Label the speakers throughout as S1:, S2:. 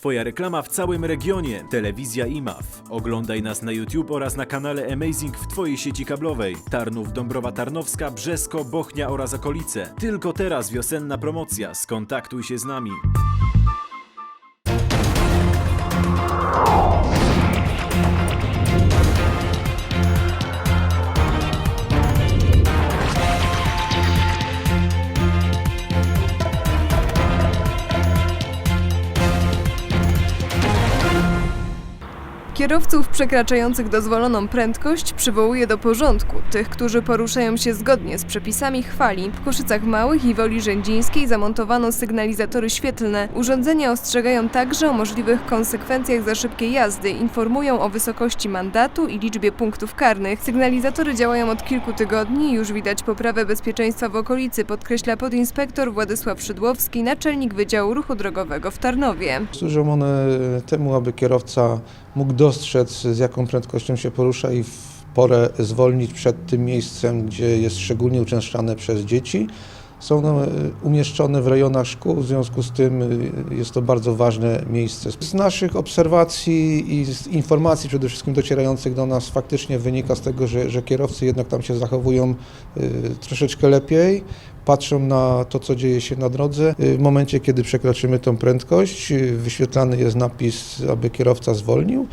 S1: Twoja reklama w całym regionie. Telewizja IMAW. Oglądaj nas na YouTube oraz na kanale Amazing w Twojej sieci kablowej. Tarnów, Dąbrowa Tarnowska, Brzesko, Bochnia oraz okolice. Tylko teraz wiosenna promocja. Skontaktuj się z nami.
S2: Kierowców przekraczających dozwoloną prędkość przywołuje do porządku. Tych, którzy poruszają się zgodnie z przepisami chwali. W Koszycach Małych i Woli Rzędzińskiej zamontowano sygnalizatory świetlne. Urządzenia ostrzegają także o możliwych konsekwencjach za szybkie jazdy, informują o wysokości mandatu i liczbie punktów karnych. Sygnalizatory działają od kilku tygodni już widać poprawę bezpieczeństwa w okolicy, podkreśla podinspektor Władysław Szydłowski, naczelnik Wydziału Ruchu Drogowego w Tarnowie.
S3: Służą one temu, aby kierowca mógł dostrzec, z jaką prędkością się porusza i w porę zwolnić przed tym miejscem, gdzie jest szczególnie uczęszczane przez dzieci. Są one umieszczone w rejonach szkół, w związku z tym y, jest to bardzo ważne miejsce. Z naszych obserwacji i z informacji przede wszystkim docierających do nas faktycznie wynika z tego, że, że kierowcy jednak tam się zachowują y, troszeczkę lepiej patrzą na to, co dzieje się na drodze. Y, W momencie, kiedy przekroczymy tą prędkość, y, wyświetlany jest napis, aby kierowca zwolnił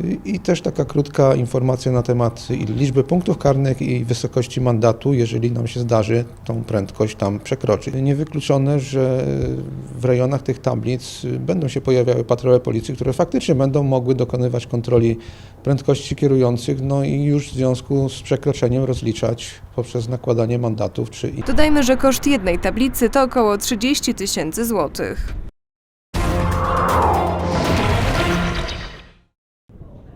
S3: y, i też taka krótka informacja na temat liczby punktów karnych i wysokości mandatu, jeżeli nam się zdarzy tą prędkość tam przekroczyć. Niewykluczone, że w rejonach tych tablic będą się pojawiały patrole policji, które faktycznie będą mogły dokonywać kontroli prędkości kierujących, no i już w związku z przekroczeniem rozliczać poprzez nakładanie mandatów czy
S2: Dodajmy, że koszt jednej tablicy to około 30 tysięcy złotych.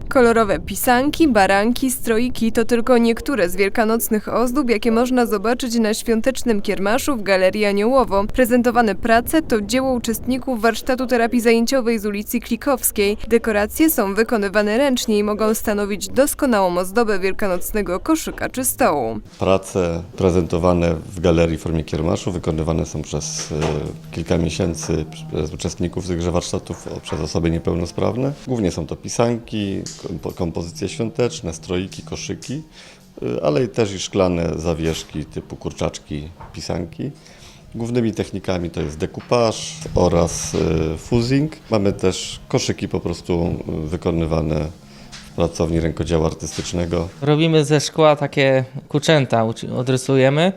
S2: Kolorowe pisanki, baranki, stroiki to tylko niektóre z wielkanocnych ozdób, jakie można zobaczyć na świątecznym kiermaszu w Galerii Aniołowo. Prezentowane prace to dzieło uczestników warsztatu terapii zajęciowej z ulicy Klikowskiej. Dekoracje są wykonywane ręcznie i mogą stanowić doskonałą ozdobę wielkanocnego koszyka czy stołu.
S4: Prace prezentowane w galerii w formie kiermaszu wykonywane są przez e, kilka miesięcy przez uczestników tychże warsztatów, przez osoby niepełnosprawne. Głównie są to pisanki, kompozycje świąteczne, stroiki, koszyki, e, ale i też i szklane zawieszki typu kurczaczki, pisanki. Głównymi technikami to jest dekupaż oraz e, fuzing. Mamy też koszyki po prostu e, wykonywane w pracowni rękodzieła artystycznego.
S5: Robimy ze szkła takie kuczęta, odrysujemy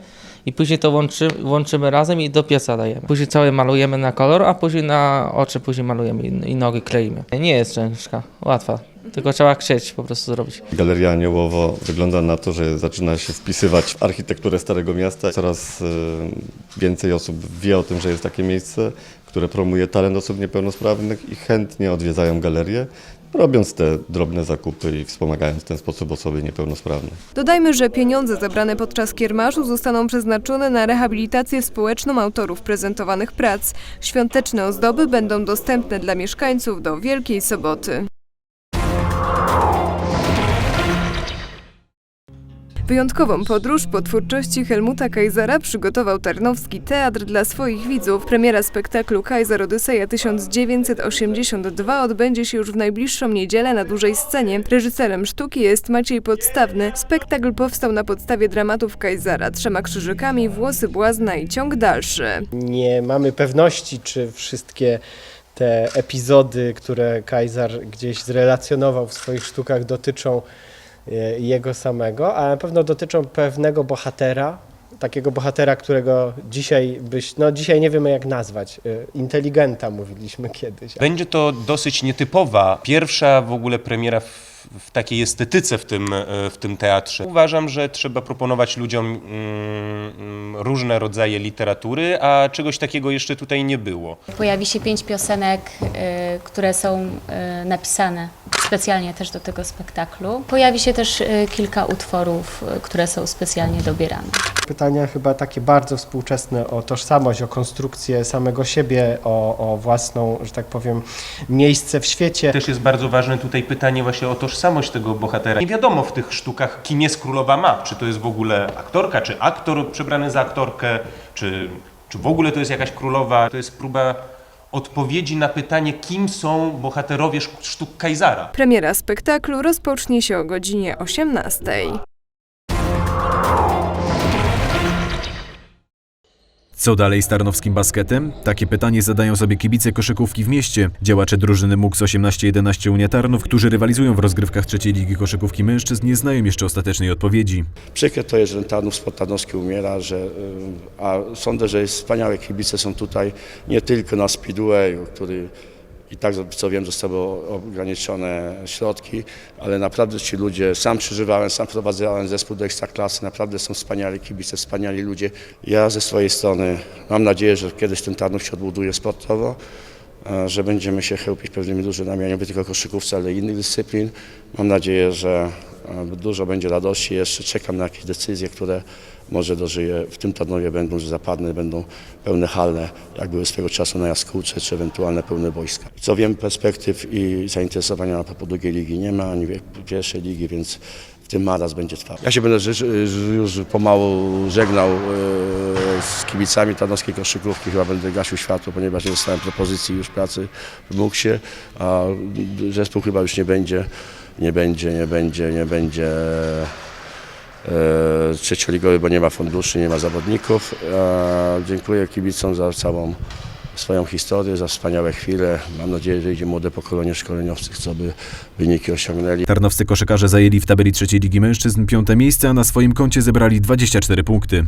S5: i później to łączy, łączymy razem i do pieca dajemy. Później całe malujemy na kolor, a później na oczy później malujemy i, i nogi kleimy. Nie jest ciężka, łatwa, tylko trzeba chcieć po prostu zrobić.
S4: Galeria Aniołowo wygląda na to, że zaczyna się wpisywać w architekturę Starego Miasta. Coraz e, więcej osób wie o tym, że jest takie miejsce, które promuje talent osób niepełnosprawnych i chętnie odwiedzają galerię, robiąc te drobne zakupy i wspomagając w ten sposób osoby niepełnosprawne.
S2: Dodajmy, że pieniądze zebrane podczas kiermaszu zostaną przeznaczone na rehabilitację społeczną autorów prezentowanych prac. Świąteczne ozdoby będą dostępne dla mieszkańców do Wielkiej Soboty. Wyjątkową podróż po twórczości Helmuta Kaisera przygotował Tarnowski Teatr dla swoich widzów. Premiera spektaklu Kaiser Odyseja 1982 odbędzie się już w najbliższą niedzielę na dużej scenie. Reżyserem sztuki jest Maciej Podstawny. Spektakl powstał na podstawie dramatów Kaisera Trzema krzyżykami, Włosy błazna i ciąg dalszy.
S6: nie mamy pewności, czy wszystkie te epizody, które Kaiser gdzieś zrelacjonował w swoich sztukach, dotyczą jego samego, ale na pewno dotyczą pewnego bohatera, takiego bohatera, którego dzisiaj byś, no dzisiaj nie wiemy jak nazwać, e, inteligenta mówiliśmy kiedyś.
S7: Będzie to dosyć nietypowa, pierwsza w ogóle premiera w, w takiej estetyce w tym, e, w tym teatrze. Uważam, że trzeba proponować ludziom mm, mm, różne rodzaje literatury, a czegoś takiego jeszcze tutaj nie było.
S8: Pojawi się pięć piosenek, które są napisane specjalnie też do tego spektaklu. Pojawi się też y, kilka utworów, y, które są specjalnie dobierane.
S6: Pytania chyba takie bardzo współczesne o tożsamość, o konstrukcję samego siebie, o, o własną, że tak powiem, miejsce w świecie.
S7: Też jest bardzo ważne tutaj pytanie właśnie o tożsamość tego bohatera. Nie wiadomo w tych sztukach, kim jest królowa map. Czy to jest w ogóle aktorka, czy aktor przebrany za aktorkę, czy, czy w ogóle to jest jakaś królowa. To jest próba odpowiedzi na pytanie, kim są bohaterowie sztuk Kajzara.
S2: Premiera spektaklu rozpocznie się o godzinie 18.
S1: Co dalej z tarnowskim basketem? Takie pytanie zadają sobie kibice koszykówki w mieście. Działacze drużyny MUX 1811 Unia Tarnów, którzy rywalizują w rozgrywkach trzeciej ligi koszykówki mężczyzn, nie znają jeszcze ostatecznej odpowiedzi.
S9: Przykre to jest, że Tarnów sport tarnowski umiera, że, y, a sądzę, że wspaniałe kibice są tutaj nie tylko na Speedwayu, który i tak, co wiem, zostały ograniczone środki, ale naprawdę ci ludzie, sam przeżywałem, sam prowadzałem zespół do Ekstraklasy, naprawdę są wspaniali kibice, wspaniali ludzie. Ja ze swojej strony mam nadzieję, że kiedyś ten Tarnów się odbuduje sportowo, e, że będziemy się chełpić pewnymi drużynami, a nie tylko koszykówce, ale innych dyscyplin. Mam nadzieję, że dużo będzie radości. Jeszcze czekam na jakieś decyzje, które może dożyję w tym Tarnowie będą, że zapadne, będą pełne halne, jak były swego czasu na Jaskółce, czy ewentualne pełne boiska. Co wiem, perspektyw i zainteresowania na propos drugiej ligi nie ma, ani pierwszej ligi, więc w tym maraz będzie trwał. Ja się będę już pomału żegnał e, z kibicami tarnowskiej koszykówki, chyba będę gasił światło, ponieważ nie dostałem propozycji już pracy w Muksie, a zespół chyba już nie będzie, nie będzie, nie będzie, nie będzie e, trzecioligowy, bo nie ma funduszy, nie ma zawodników. E, dziękuję kibicom za całą swoją historię, za wspaniałe chwile. Mam nadzieję, że idzie młode pokolenie szkoleniowców, co by wyniki osiągnęli.
S1: Tarnowscy koszykarze zajęli w tabeli trzeciej ligi mężczyzn piąte miejsce, a na swoim koncie zebrali 24 punkty.